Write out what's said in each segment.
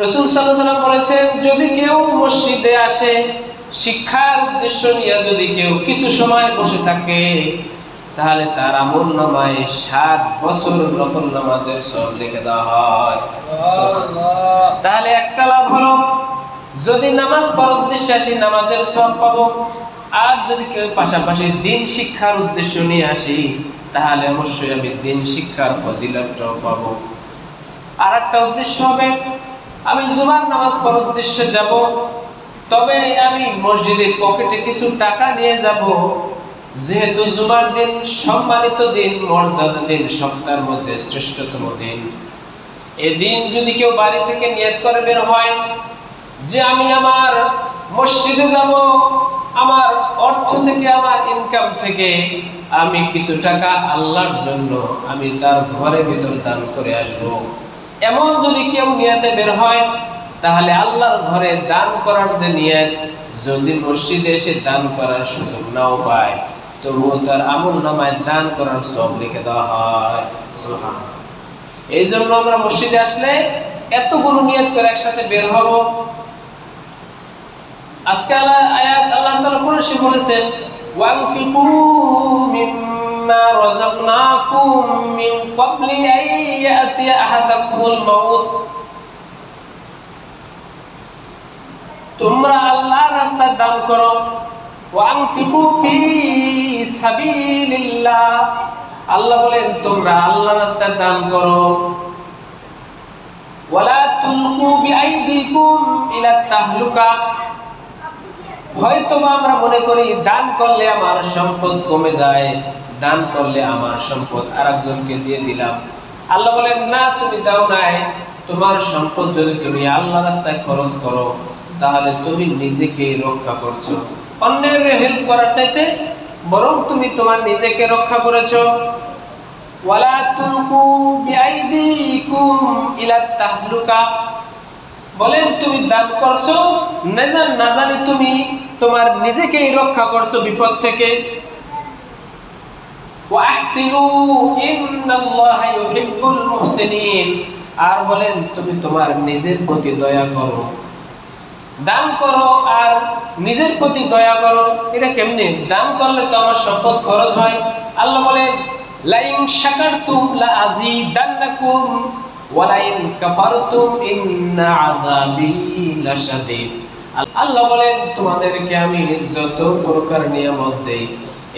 রসুল সাল্লাহ সাল্লাম বলেছেন যদি কেউ মসজিদে আসে শিক্ষার উদ্দেশ্য নিয়ে যদি কেউ কিছু সময় বসে থাকে তাহলে তার আমল নামায় ষাট বছর নফল নামাজের সব লিখে দেওয়া হয়। তাহলে একটা লাভ হলো যদি নামাজ পড়ার উদ্দেশ্যে আসি নামাজের সব পাবো। আর যদি কেউ পাশাপাশি দিন শিক্ষার উদ্দেশ্য নিয়ে আসি তাহলে অবশ্যই আমি দিন শিক্ষার ফজিলতটাও পাবো। আর একটা উদ্দেশ্য হবে আমি জুমার নামাজ পড়ার উদ্দেশ্যে যাব, তবে আমি মসজিদের পকেটে কিছু টাকা নিয়ে যাব। যেহেতু জুমার দিন সম্মানিত দিন, মর্যাদা দিন, সপ্তাহের মধ্যে শ্রেষ্ঠতম দিন। এদিন যদি কেউ বাড়ি থেকে নিয়ত করে বের হয় যে আমি আমার মসজিদে যাব, আমার অর্থ থেকে, আমার ইনকাম থেকে, আমি কিছু টাকা আল্লাহর জন্য আমি তার ঘরের ভিতর দান করে আসব। এমন যদি কেউ নিয়তে বের হয়, তাহলে আল্লাহর ঘরে দান করার যে নিয়ত যদি মসজিদে এসে দান করার সুযোগ নাও পায়। তবুও তার আমল নামায় দান করার সব লিখে দেওয়া হয়। সুবহানাল্লাহ। এই জন্য আমরা মসজিদে আসলে এতগুলো নিয়ত করে একসাথে বের হব। আজকে আল্লাহ আল্লাহ সে বলেছেন, ওয়ানফিকু মিম্মা রাযাকনাকুম মিন ক্বাবলি আন ইয়াতিয়া আহাদাকুমুল মাউত তোমরা আল্লাহর রাস্তায় দান করো ওয়ানফিকু ফি সাবিলিল্লাহ আল্লাহ বলেন তোমরা আল্লাহর রাস্তায় দান করো ওয়ালা তুলকু বিআইদিকুম ইলা তাহলুকা হয়তো আমরা মনে করি দান করলে আমার সম্পদ কমে যায়, দান করলে আমার সম্পদ আরেকজনকে দিয়ে দিলাম। আল্লাহ বলেন, না, তুমি দাও নাই। তোমার সম্পদ যদি তুমি আল্লাহ রাস্তায় খরচ করো, তাহলে তুমি নিজেকে রক্ষা করছ। অন্যের হেল্প করার চাইতে বরং তুমি তোমার নিজেকে রক্ষা করেছ। ওয়ালা তুলকু বিআইদিকুম ইলা তাহলুকা। বলেন তুমি দান করছ না জান না জানি তুমি তোমার নিজেকেই রক্ষা করছ বিপদ থেকে। আর বলেন, তুমি তোমার নিজের প্রতি দয়া করো। দান করো আর নিজের প্রতি দয়া করো। এটা কেমনে? দান করলে তো আমার সম্পদ খরচ হয়। আল্লাহ বলেন, লাইন শাকারতুম লা আযীদান্নাকুম ওয়া লাইন কাফারতুম ইন্না লাশাদীদ। আল্লাহ বলেন, তোমাদেরকে আমি যত প্রকার নিয়ামত দেই,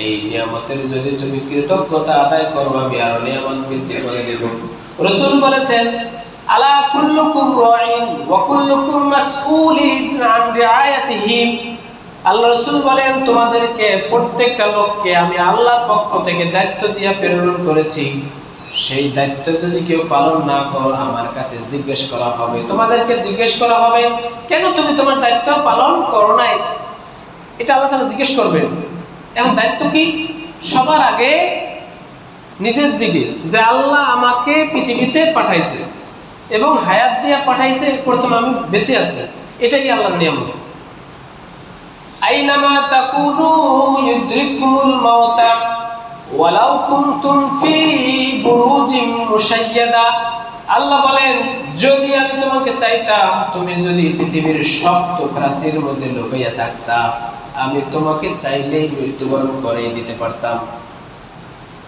এই নিয়ামতের যদি তুমি কৃতজ্ঞতা আদায় করো, আমি আরও নিয়ামত বৃদ্ধি করে দেব। রসুল বলেছেন, আলা কুল্লুকুম রাইন ওয়া কুল্লুকুম মাসউলিন আন আল্লাহ রসুল বলেন, তোমাদেরকে প্রত্যেকটা লোককে আমি আল্লাহর পক্ষ থেকে দায়িত্ব দিয়ে প্রেরণ করেছি। সেই দায়িত্ব যদি কেউ পালন না করো, আমার কাছে জিজ্ঞেস করা হবে। তোমাদেরকে জিজ্ঞেস করা হবে, কেন তুমি তোমার দায়িত্ব পালন করো নাই? এটা আল্লাহ তাআলা জিজ্ঞেস করবেন। এখন দায়িত্ব কি? সবার আগে নিজের দিকে, যে আল্লাহ আমাকে পৃথিবীতে পাঠাইছে এবং হায়াত দিয়ে পাঠাইছে, প্রথম আমি বেঁচে আছে। এটাই আল্লাহর নিয়ম আইনামা তাকুনু ইউদ্রিকুমুল মাউতা। ওয়ালাউ কুনতুম ফি বুরুজিম মুশাইয়াদা আল্লাহ বলেন যদি আমি তোমাকে চাইতাম তুমি যদি পৃথিবীর শক্ত প্রাচীর মধ্যে লুকাইয়া থাকতা আমি তোমাকে চাইলেই মৃত্যুবরণ করে দিতে পারতাম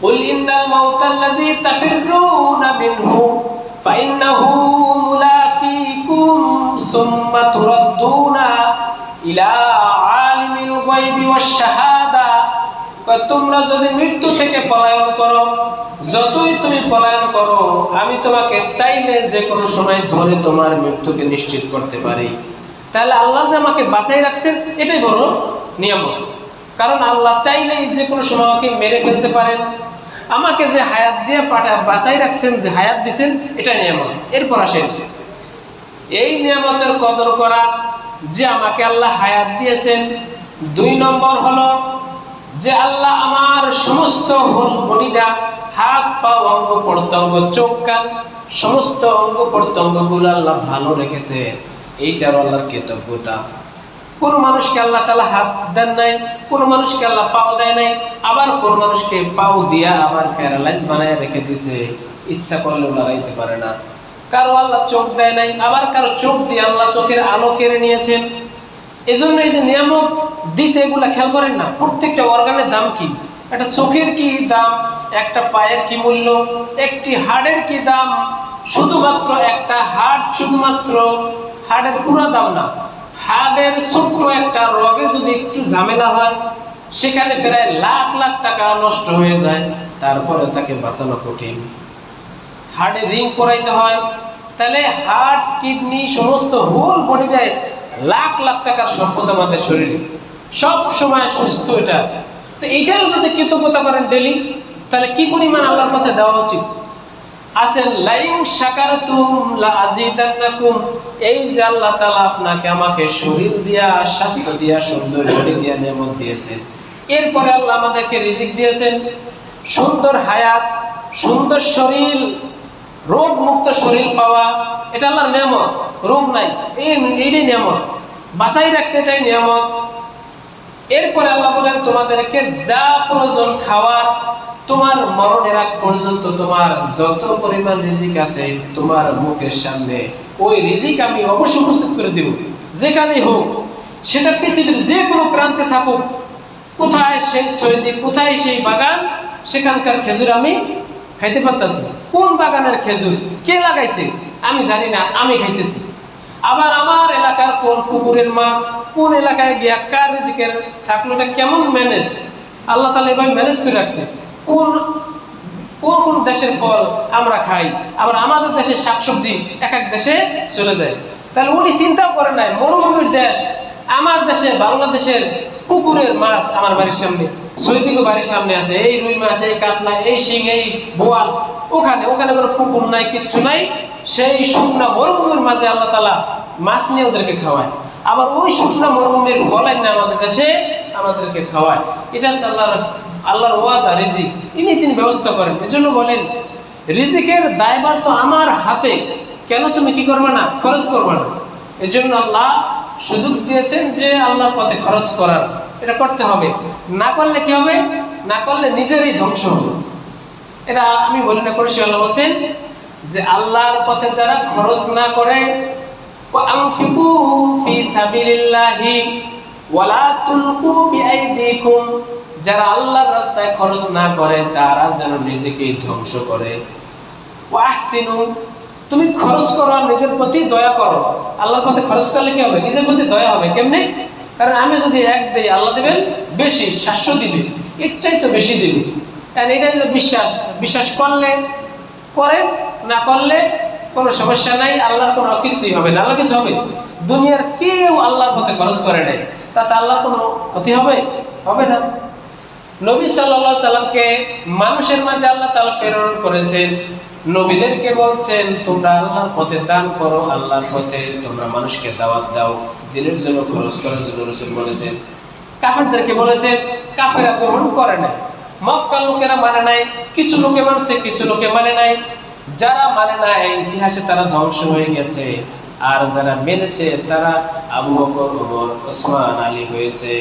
قل إن الموت الذي تفرون منه فإنه ملاقيكم ثم تردون إلى عالم الغيب والشهادة তোমরা যদি মৃত্যু থেকে পলায়ন করো, যতই তুমি পলায়ন করো, আমি তোমাকে চাইলে যে কোনো সময় ধরে তোমার মৃত্যুকে নিশ্চিত করতে পারি। তাহলে আল্লাহ যে আমাকে বাঁচাই রাখছেন, এটাই বড় নিয়ামত। কারণ আল্লাহ চাইলেই যে কোনো সময় আমাকে মেরে ফেলতে পারেন। আমাকে যে হায়াত দিয়ে পাঠা, বাঁচাই রাখছেন, যে হায়াত দিছেন, এটাই নিয়ামত। এরপর আসেন। এই নিয়ামতের কদর করা যে আমাকে আল্লাহ হায়াত দিয়েছেন, দুই নম্বর হলো যে আল্লাহ আমার সমস্ত বডিটা, হাত পা অঙ্গ প্রত্যঙ্গ চোখ, কান, সমস্ত অঙ্গ প্রত্যঙ্গগুলো আল্লাহ ভালো রেখেছে। এইটার আল্লাহর কৃতজ্ঞতা। কোন মানুষকে আল্লাহ তালা হাত দেন নাই, কোন মানুষকে আল্লাহ পাও দেয় নাই, আবার কোন মানুষকে পাও দিয়া আবার প্যারালাইজ বানায় রেখে দিছে ইচ্ছা করলেও লড়াইতে পারে না। কারও আল্লাহ চোখ দেয় নাই, আবার কারও চোখ দিয়ে আল্লাহ চোখের আলো কেড়ে নিয়েছেন এজন্য এই যে নিয়ামত দিছে, এগুলা খেয়াল করেন না, প্রত্যেকটা অর্গানের দাম কি? একটা চোখের কি দাম, একটা পায়ের কি মূল্য, একটি হাড়ের কি দাম? শুধুমাত্র একটা হাড়, শুধুমাত্র হাড়ের পুরো দাম না, হাড়ের ছোট্ট একটা রগে যদি একটু ঝামেলা হয়, সেখানে প্রায় লাখ লাখ টাকা নষ্ট হয়ে যায়, তারপরে তাকে বাঁচানো কঠিন। হার্টে রিং করাইতে হয়, তাহলে হার্ট কিডনি, সমস্ত হোল বডিটায় লাখ লাখ টাকার সম্পদ আমাদের শরীরে। সব সময় সুস্থ এটা। তো এটাও যদি কৃতজ্ঞতা করেন ডেলি, তাহলে কি পরিমাণ আল্লাহর পথে দেওয়া উচিত? আছেন, লাইং শাকারতুম লা আজিদান্নাকুম এই যে আল্লাহ তাআলা আপনাকে আমাকে শরীর দিয়া, স্বাস্থ্য দিয়া, সুন্দর বডি দিয়া নিয়ামত দিয়েছেন এরপরে আল্লাহ আমাদেরকে রিজিক দিয়েছেন। সুন্দর হায়াত, সুন্দর শরীর রোগ মুক্ত শরীর পাওয়া, এটা আল্লাহর নিয়ামত। রোগ নাই। এই এইটাই নিয়ামত। বাসাই রাখছে এটাই নিয়ামত। এরপরে আল্লাহ বলেন, তোমাদেরকে যা প্রয়োজন খাওয়ার তোমার মরণের আগ পর্যন্ত তোমার যত পরিমাণ রিজিক আছে তোমার মুখের সামনে, ওই রিজিক আমি অবশ্যই উপস্থিত করে দেব। যেখানেই হোক, সেটা পৃথিবীর যে কোনো প্রান্তে থাকুক। কোথায় সেই সৈদি কোথায় সেই বাগান, সেখানকার খেজুর আমি খাইতে পারতেছি। কোন বাগানের খেজুর কে লাগাইছে? আমি জানি না, আমি খাইতেছি। আবার আমার এলাকার কোন পুকুরের মাছ, কোন এলাকায় গিয়া কার রিজিকের এটা কেমন ম্যানেজ আল্লাহ তালা এভাবে ম্যানেজ করে রাখছে। কোন কোন কোন দেশের ফল আমরা খাই, আবার আমাদের দেশের শাকসবজি এক এক দেশে চলে যায়। তাহলে উনি চিন্তাও করে নাই, মরুভূমির দেশ, আমার দেশে, বাংলাদেশের পুকুরের মাছ আমার বাড়ির সামনে। সৈদিকও বাড়ির সামনে আছে, এই রুই মাছ এই কাতলা, এই শিং, এই বোয়াল। ওখানে ওখানে কোনো পুকুর নাই, কিচ্ছু নাই। সেই শুকনা মরুভূমির মাঝে আল্লাহ তালা মাছ নিয়ে ওদেরকে খাওয়ায়। আবার ওই শুকনা মরুভূমির ফল না আমাদের দেশে আমাদেরকে খাওয়ায়। এটা হচ্ছে আল্লাহর আল্লাহর ওয়াদা, রিজিক। ইনি তিনি ব্যবস্থা করেন। এজন্য বলেন, রিজিকের দায়ভার তো আমার হাতে। কেন তুমি কি করবে না? খরচ করবে না। এজন্য আল্লাহ সুযোগ দিয়েছেন যে আল্লাহর পথে খরচ করার। এটা করতে হবে। না করলে কি হবে? না করলে নিজেরই ধ্বংস হবে। এটা আমি বলি না করে শিয়াল হোসেন যে আল্লাহর পথে যারা খরচ না করে যারা আল্লাহর রাস্তায় খরচ না করে, তারা যেন নিজেকে ধ্বংস করে। তুমি খরচ করো নিজের প্রতি দয়া করো। আল্লাহর পথে খরচ করলে কি হবে? নিজের প্রতি দয়া হবে। কেমনি? কারণ আমি যদি এক দেই, আল্লাহ দেবেন, বেশি, সাতশো দিবে। চাই তো বেশি দিবে। কারণ এটা হলো বিশ্বাস। বিশ্বাস করলে করে, না করলে কোনো সমস্যা নাই, আল্লাহর কোনো কিছুই হবে না। আল্লাহ কিছু হবে? দুনিয়ার কেউ আল্লাহর পথে খরচ করে নাই। তাতে আল্লাহর কোনো ক্ষতি হবে? হবে না। নবী সাল্লাল্লাহু সাল্লামকে মানুষের মাঝে আল্লাহ তাআলা প্রেরণ করেছেন। নবীদেরকে বলছেন, তোমরা আল্লাহর পথে দান করো, আল্লাহর পথে তোমরা মানুষকে দাওয়াত দাও। দিনের জন্য, খরচ করার জন্য রসুল বলেছেন, কাফেরদেরকে বলেছেন, কাফেরা গ্রহণ করে নাই। মক্কা লোকেরা মানে নাই, কিছু লোকে মানছে, কিছু লোকে মানে নাই। যারা মানে নাই, ইতিহাসে তারা ধ্বংস হয়ে গেছে। আর যারা মেনেছে, তারা আবু বকর, ওমর, ওসমান, আলী হয়েছে।